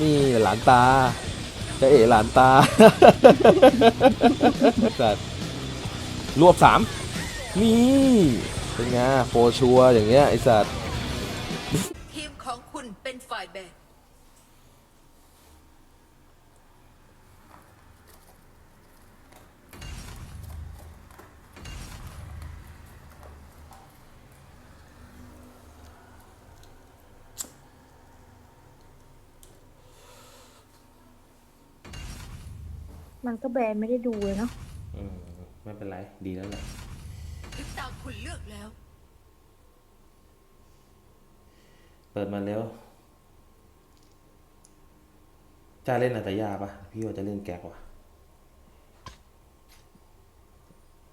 นี่หลานตาจะเอ๋หลานตาสัตว์รวบสามนี่เป็นไงโฟชัวอย่างเงี้ยไอสัตว์ ทีมของคุณเป็นฝ่ายแบ่ง มันก็แบนไม่ได้ดูเลยเนาะอืมไม่เป็นไร ดีแล้วแหละถึงตามคุณเลือกแล้ว เปิดมาแล้วจะเล่นอัตยาปะพี่ว่าจะเล่นแก๊กว่ะ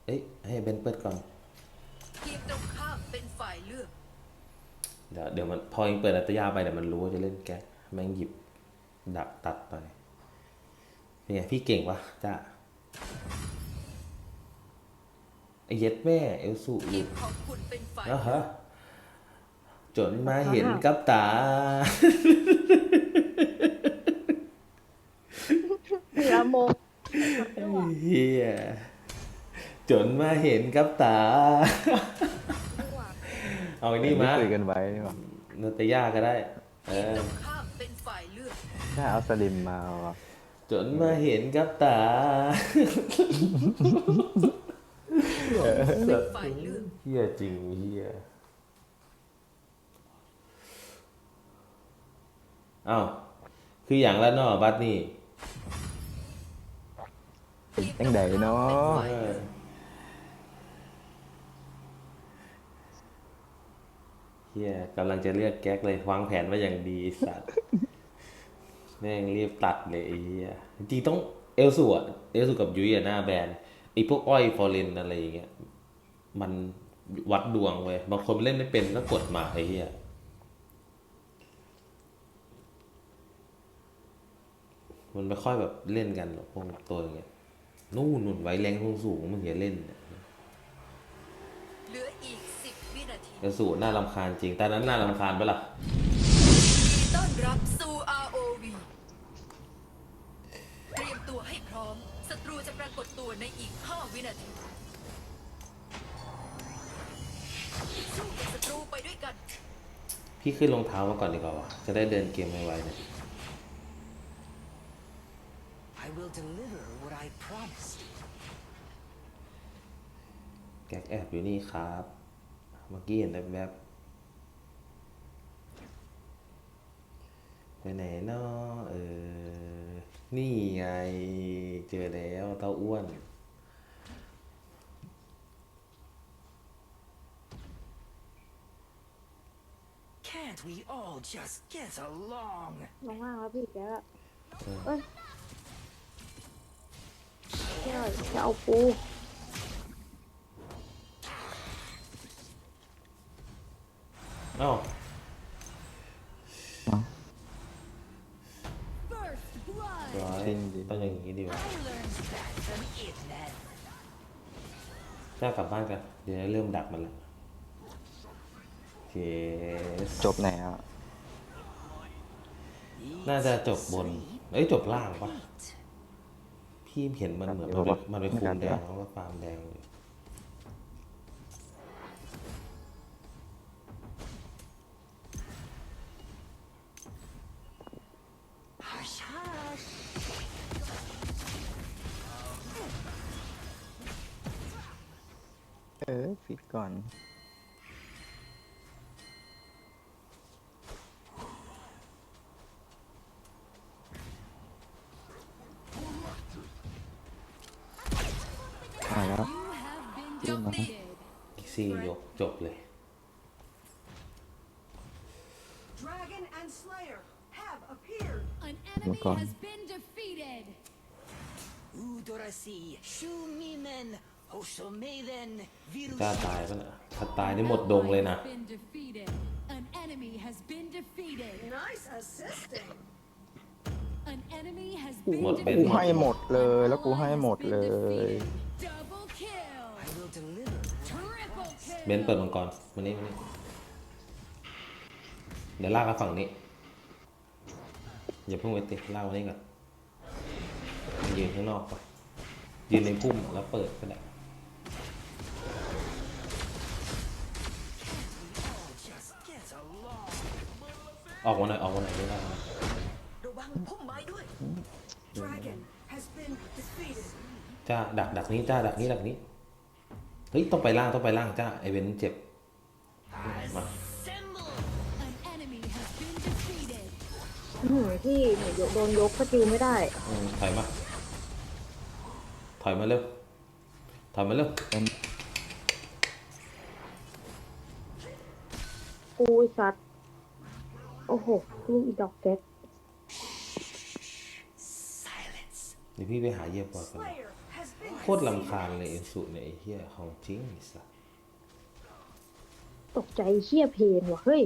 เอ้ยให้เบนเปิดก่อน ทีมตรงข้ามเป็นฝ่ายเลือก เดี๋ยวเดี๋ยวมันพอเองเปิดอัตยาไปเดี๋ยวมันรู้ว่าจะเล่นแก๊กแม่งหยิบดักตัดไป เป็นไงพี่เก่งปะจ้าไอเย็ดแม่เอลสูทีอีมกของคุณเป็นฝ่ายนะฮะจนมาเห็นกับตาเสือโมงเฮียจนมาเห็นกับตา เอาไอ้นี่มาคุยกันไว้นี่หว่านาตยาก็ได้ เอทีมอตรงข้ามเป็นฝ่ายเลือกถ้าเอาสลิมมาว่ะ จนมาเห็นกับตาเฮียจริงเฮียอ้าวคืออย่างละเนาะบัดนี่ตตั้งใดเนาะเฮียกำลังจะเลือกแก๊กเลยวางแผนไว้อย่างดีสัตว์ แม่งรีบตัดเลยไอ้เฮียจริงๆต้องเอลสูอะเอลสูกับยุ้ยอะหน้าแบนไอ้พวกอ้อยฟอร์เรนอะไรอย่างเงี้ยมันวัดดวงเว้ยบางคนเล่นไม่เป็นก็กดมาไอ้เฮียมันไม่ค่อยแบบเล่นกันหรอกพวกตัวอย่างเงี้ยนู่นนุ่นไว้แรงสูงๆมันเหี้ยเล่นเนี่ยเหลืออีก10วินาที เอลสูน่ารำคาญจริงแต่นั้นน่ารำคาญปะล่ะต้อนรับ นาทีสู้กับศัตรูไปด้วยกัน พี่ขึ้นรองเท้ามาก่อนดีกว่าวะจะได้เดินเกมไวๆเนี่ย I will deliver what I promised. แก๊กแอบอยู่นี่ครับ เมื่อกี้เห็นแวบๆไปไหนเนาะเออ นี่ไง เจอแล้วเต้าอ้วน Can't we all just get along? ลงล่างแล้วพี่แกอะเอ้ยแกจะเอาปูเอ้าร้อยต้องอย่างนี้ดีวะ I learned that from it then. จ้ากลับบ้านกัน เดี๋ยวเริ่มดักมันแล้วโอเค จบไหนอะน่าจะจบบน เอ้ยจบล่างปะพี่เห็นมันเหมือนมันไปมันไปคุมแดงแล้วก็ฟาร์มแดงอยู่ Hush, hush. เออฟิตก่อน ซี่ยกจบเลย Dragon and Slayer have appeared. An enemy Look on. has been defeated. Udorasi, Shumimen, Hoshomeden, กล้า Virus. ตายปะน่ะถ้าตายนี่หมดดงเลยนะ Has been defeated. An enemy has been defeated. Nice assisting. An enemy has หม been ดเป็น กู defeated. ให้หมดเลย แล้วกูให้หมดเลย Double เบน kill. เปิดมังกรมานี่มานี่เดี๋ยวลากมาฝั่งนี้ อย่าเพิ่งไปติดเล่านี่ก่อนยืนข้างนอกก่อนยืนในพุ่มแล้วเปิดก็ได้ Just get along. ออกมาหน่อยออกมาหน่อยไม่ได้นะระวังพุ่มไม้ด้วย Dragon has been defeated. จ้าดักดักนี้จ้าดักนี้ดักนี้เฮ้ย ต้องไปล่างต้องไปล่างจ้าไอเวนเจ็บมา An enemy has been defeated. อื้อหือพี่หนูยกโดนยกก็จิวไม่ได้อืมถอยมา ถอยมาเร็ว ถอยมาเร็วกูไอ้สัตว์โอ้โหลูกอีดอกแก๊ก Silence. เดี๋ยวพี่ไปหาเหยียบบอดกัน นะ Slayer has been โคตรลำคาญเลยเอลสุเนี่ยไอ้เหี้ยของจริงไอ้สัสตกใจเชี่ยเพนว่ะเฮ้ย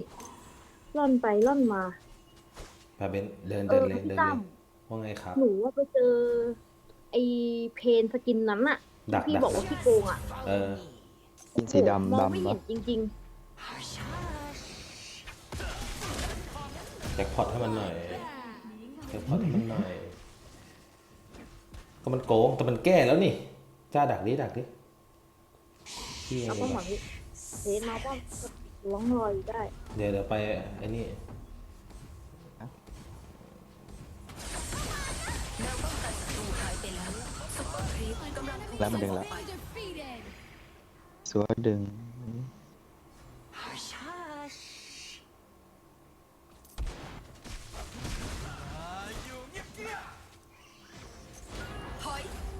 ล่อนไปล่อนมา พาเบนเดินเอเดินอเลยพี่เดินตั้เลยมว่าไงครับ หนูว่าไปเจอ ไอเพนสกินนั้นอะดักที่พี่ดัก บอกว่าพี่โกงอะเออสีดำมองไม่ดำเห็ปะนจริง Hush, hush. แจ็คพอตให้มันหน่อยแจ็คพอตให้มันหน่อย ก็มันโกงแต่มันแก้แล้วนี่จ้าดักดิดักดิพี่ๆเอเอางป้อมดีหกวัว่างพี่เพนมาป้อมร้องรอยได้เดี๋ยวเดี๋ยวไปไอ้นี่แนวป้องกันศัตรูหายไปแล้วซุปเปอร์ครีป An กำลัง enemy แล้วมันดึง has แล้ว been defeated. สัวดึง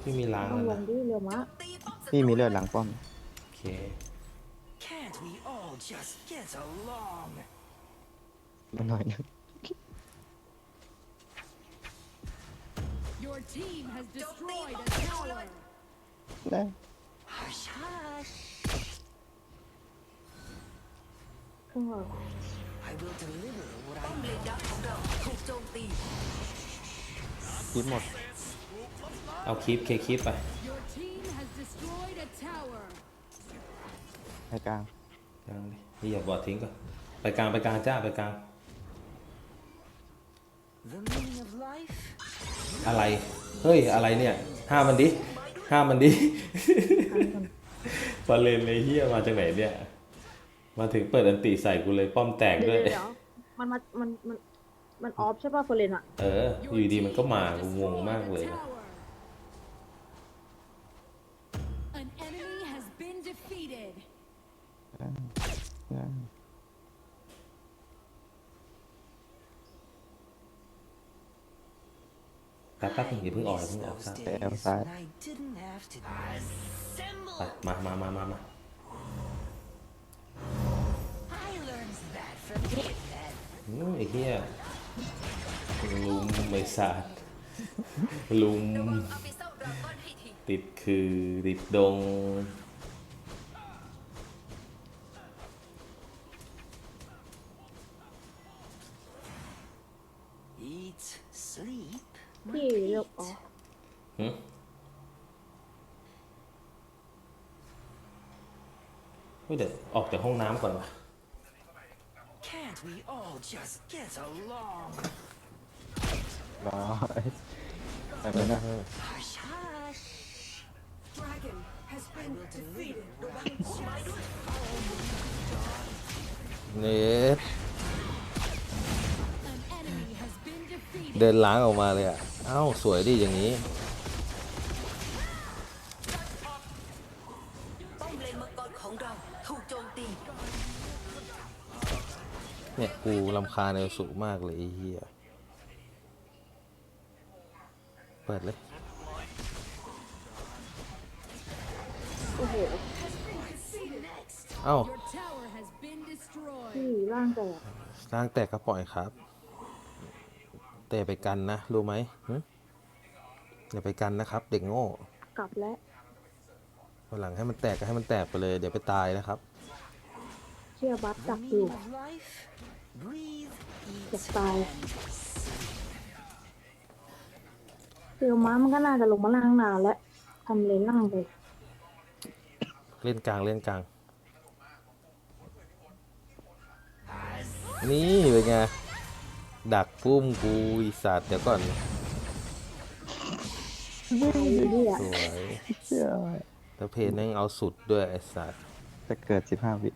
พี่มีล้างต้อแล้งวลนะงดิเรือมะตีป้อมศัตรูพี่มีเลือดหลังป้อม โอเค Can't we all just get along? มาหน่อยนึง Your team has destroyed a tower. นะ Hush, hush. เครื่องหลอด I will deliver what ป้อ I มเลนดักของเราถูกโจมตีคิดหมด เอาคลิปเคคลิปไป Your team has destroyed a tower. ให้กลางกลางดิพี่อย่าบอดทิ้งก่อนไปกลางไปกลางจ้าไปกลาง The meaning of life? อะไร เฮ้ย อะไรเนี่ย ห้ามมันดิ ห้ามมันดิปาเลนเลยเฮียมาจากไหนเนี่ย มาถึงเปิดอันติใส่กูเลยป้อมแตกเดี๋ด้วยวยเดี๋ยวมันมา มัน มัน มันออฟใช่ป่ะเฟอร์เรนอะเออ Your อยู่ดี team มันก็มา has กูงง destroyed มาก a เลยนะ แป๊บแป๊บนึงอย่าเพิ่งออกอย่าเพิ่งออกซะ days when I didn't have to ไปมามามามามาอืมไอ้เหี้ยลุมไม่สะวังอาดลดราก้อนให้ทีติดคือติดดง พี่เลือกอ๋อหึเฮ้ยเดี๋ยวออกจากห้องน้ำก่อนวะ Can't we all just get along? ร้อยไปไปนะ Hush, hush. Dragon has been defeated. ระวังพุ่มไม้ด้วยเนท An enemy has been defeated. เดินล้างออกมาเลยอะเอ้าสวยดิอย่างนี้ป้อมเลนมังกรของเราถูกโจมตีเนี่ยกูลำคาญเอลสุมากเลยไอ้เหี้ย เปิดเลย โอ้โหเอ้า Your tower has been destroyed. พี่ร่างแตกร่างแตกก็ปล่อยครับ แต่ไปกันนะ รู้ไหมหึอย่าไปกันนะครับ เด็กโง่ กลับแล้ววันหลังให้มันแตกก็ให้มันแตกไปเลย เดี๋ยวไปตายนะครับ เชื่อบัต The ดักอยู่ meaning of life? Breathe, อยาก eat, ตาย and เรือม้ามันก็น่าจะลงมาล่างนานแล้วทำเลนล่างไปเล่นกลางเล่นกลาง นี่เป็นไง ดักปุ้มกูอีสัตว์เดี๋ยวก่อนไอ้เหี้ยสวยเชี่ยแล้วเพนแม่งเอาสุดด้วยไอ้สัตว์จะเกิดสิบห้าวิ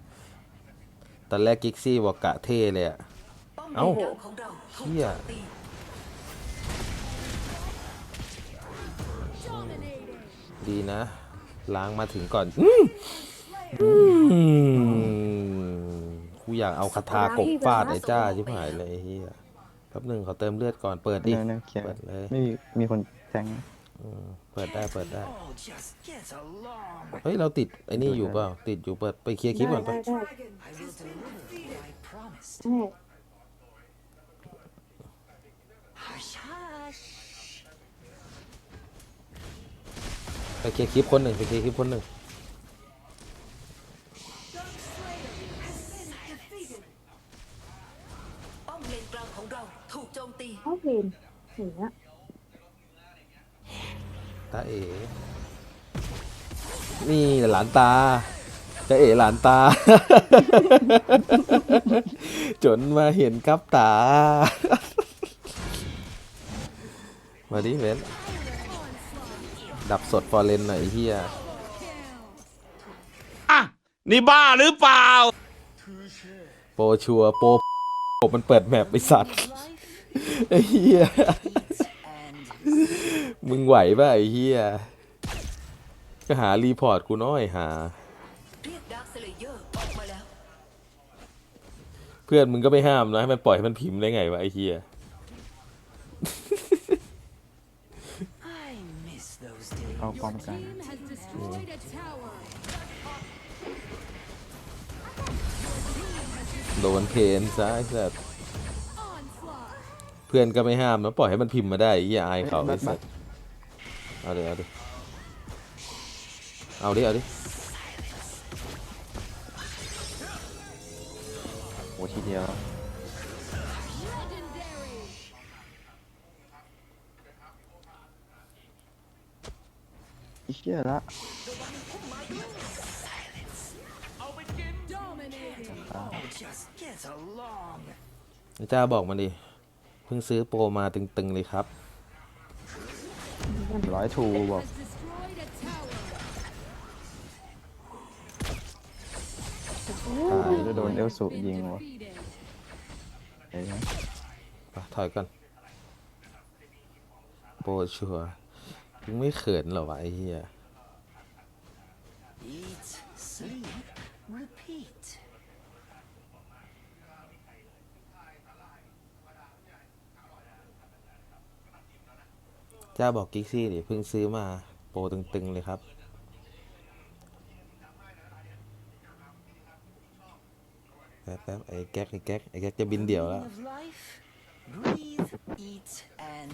ตอนแรกกิกซี่บอกกะเท่เลยอะป้อมเอ้าเลนกลางของเราถูกเหี้ยโจมตี Dominating. ดีนะ ล้างมาถึงก่อนอืมอืมกูอยากเอาคาถากบฟาดไอ้จ้าชิบหายเลยไอ้เฮีย แป๊บหนึ่งขอเติมเลือดก่อนเปิดดิเนื้อเนื้อเคลียร์เปิดเลย ไม่มีมีคนแทงอืมเปิดได้เปิดได้ All just get along. เฮ้ย เราติดไอ้นี่อยู่เปล่า ติดอยู่เปิดไปเคลียร์คลิปก่อนไปได้ได้ Dragon I has will been deliver. defeated. I promised. ใช่ Hush, hush. ไปเคลียร์คลิปคนหนึ่งไปเคลียร์คลิปคนหนึ่ง เขาเพนอย่างเงี้ยตาเอ๋นี่หลานตาจะเอ๋หลานตา จนมาเห็นกับตา มาดิเว้นดับสดฟอร์เรนหน่อยไอ้เฮียนี่บ้าหรือเปล่า โปรชัวร์โปรมันเปิดแมปไอสัตว์ ไอ้เฮีย And มึงไหวป่ะไอ้เฮียก็หารีพอร์ตกูน้อยหาเรียกดาร์คสเลเยอร์ออกมาแล้วเพื่อนมึงก็ไม่ห้ามนะให้มันปล่อยให้มันพิมพ์ได้ไงวะไอ้เฮีย I miss those days. เอาป้อ Your มกลาง team has destroyed a tower. โดนเพนซะไอ้สัตว์ Onslaught. เพื่อนก็ไม่ห้ามนะปล่อยให้มันพิมพ์มาได้ไอ้เฮียอายเขาเฮ้ไอ้ยบัสัดตว์เอาดิเอาดิเอาดิเอาดิโอ้ทีเดียว Legendary. อีเชี่ยละ Dominating. All just get along. ไอ้จ้าบอกมาดิเพิ่งซื้อโปรมาตึงๆเลยครับร้อยทูบอกตายจะโดนเอลสุยิงวะเอ้ยไปถอยก่อนโปรชัวมึงไม่เขินเหรอวะไอ้เฮีย จ้าบอกกิ๊กซี่ดิเพิ่งซื้อมาโปรตึง ๆ เลยครับ แป๊บๆไอ้แก๊กไอ้แก๊กไอ้แก๊กจะบินเดี่ยวแล้ว Of life, breathe, eat, and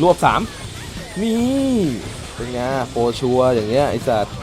รวบสามนี่ เป็นไงโปรชัวร์อย่างเงี้ยไอ้สัตว์